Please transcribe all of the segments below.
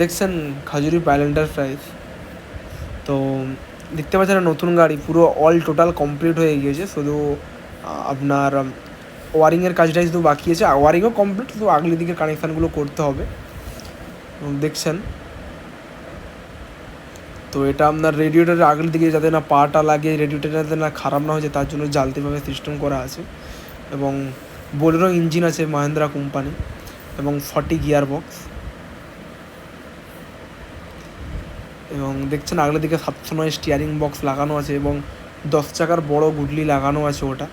দেখছেন Khajuri pile enterprise তো দেখতে পাচ্ছেন নতুন গাড়ি, পুরো অল টোটাল কমপ্লিট হয়ে গিয়েছে। শুধু আপনার ওয়ারিংয়ের কাজটাই শুধু বাকি আছে। ওয়ারিংও কমপ্লিট শুধু আগলি দিকে কানেকশানগুলো করতে হবে। দেখছেন? তো এটা আপনার রেডিওটারের আগের দিকে যাতে না পাটা লাগে রেডিওটার যাতে না খারাপ না হয়ে যায়, তার জন্য জ্বালতিভাবে সিস্টেম করা আছে। এবং বোলেরো ইঞ্জিন আছে মাহেন্দ্রা কোম্পানি এবং ফর্টি গিয়ার বক্স এবং দেখছেন আগলের দিকে সাতশো নয় স্টিয়ারিং বক্স লাগানো আছে এবং দশ চাকার বড় গুডলি লাগানো আছে ওটা।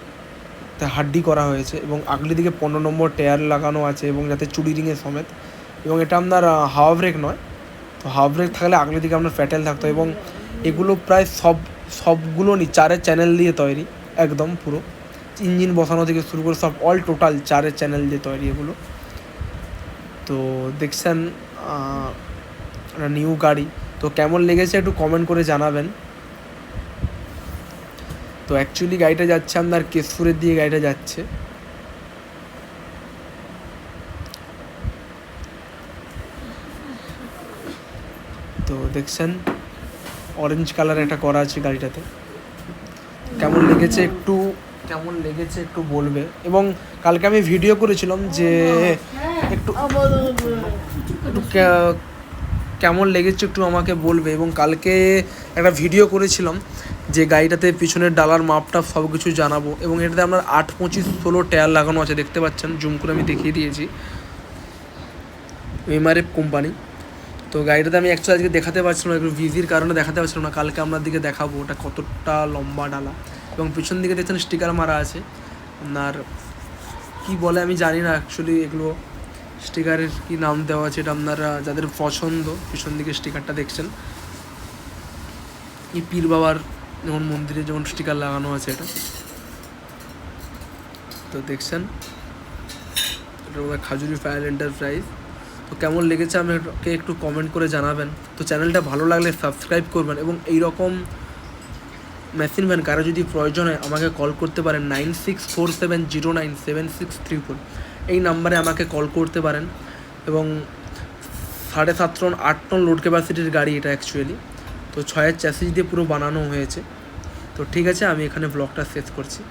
তা হাড্ডি করা হয়েছে এবং আগলি দিকে পনেরো নম্বর টায়ার লাগানো আছে এবং যাতে চুড়ি রিংয়ের সমেত। এবং এটা আপনার হাওয়া ব্রেক নয়। তো হাওয়া ব্রেক থাকলে আগলি দিকে আপনার প্যাটেল থাকতো এবং এগুলো প্রায় সব, সবগুলো নি, চারের চ্যানেল দিয়ে তৈরি, একদম পুরো। ইঞ্জিন বসানো থেকে শুরু করে সব অল টোটাল চারের চ্যানেল দিয়ে তৈরি এগুলো। তো দেখছেন একটা নিউ গাড়ি। তো কেমন লেগেছে একটু কমেন্ট করে জানাবেন। তো অ্যাকচুয়ালি গাড়িটা যাচ্ছে আপনার কেশপুরের দিয়ে গাড়িটা যাচ্ছে। তো দেখছেন অরেঞ্জ কালার একটা করা আছে গাড়িটাতে। কেমন লেগেছে একটু কেমন লেগেছে একটু বলবে। এবং কালকে আমি ভিডিও করেছিলাম যে একটু একটু কে- কেমন লেগেছে একটু আমাকে বলবে এবং কালকে একটা ভিডিও করেছিলাম যে গাড়িটাতে পিছনের ডালার মাপটা সব কিছু জানাব এবং এটাতে আপনার আট, পঁচিশ, ষোলো টায়ার লাগানো আছে, দেখতে পাচ্ছেন, জুম করে আমি দেখিয়ে দিয়েছি। এমআরএফ কোম্পানি তো গাড়িটাতে আমি অ্যাকচুয়ালি আজকে দেখাতে পারছিলাম না, একটু ভিজির কারণে দেখাতে পারছিলাম না, কালকে আপনার দিকে দেখাবো ওটা কতটা লম্বা ডালা। এবং পিছন দিকে দেখছেন স্টিকার মারা আছে। আপনার কি বলে আমি জানি না অ্যাকচুয়ালি এগুলো। স্টিকারের কি নাম দেওয়া আছে এটা আপনারা যাদের পছন্দ, পিছন দিকে স্টিকারটা দেখছেন। এই পীর বাবার যেমন মন্দিরে যেমন স্টিকার লাগানো আছে এটা। তো দেখছেন খাজুরি ফায়ার এন্টারপ্রাইজ। তো কেমন লেগেছে আমাকে একটু কমেন্ট করে জানাবেন। তো চ্যানেলটা ভালো লাগলে সাবস্ক্রাইব করবেন এবং এই রকম মেশিন ভ্যান কারও যদি প্রয়োজন হয়, আমাকে কল করতে পারেন nine six four seven zero nine seven six three four এই নাম্বারে আমাকে কল করতে পারেন এবং সাড়ে সাত টন আট টন লোড ক্যাপাসিটির গাড়ি এটা অ্যাকচুয়ালি তো ছয়ের চ্যাসেজ দিয়ে পুরো বানানো হয়েছে। তো ঠিক আছে, আমি এখানে ব্লগটা শেষ করছি।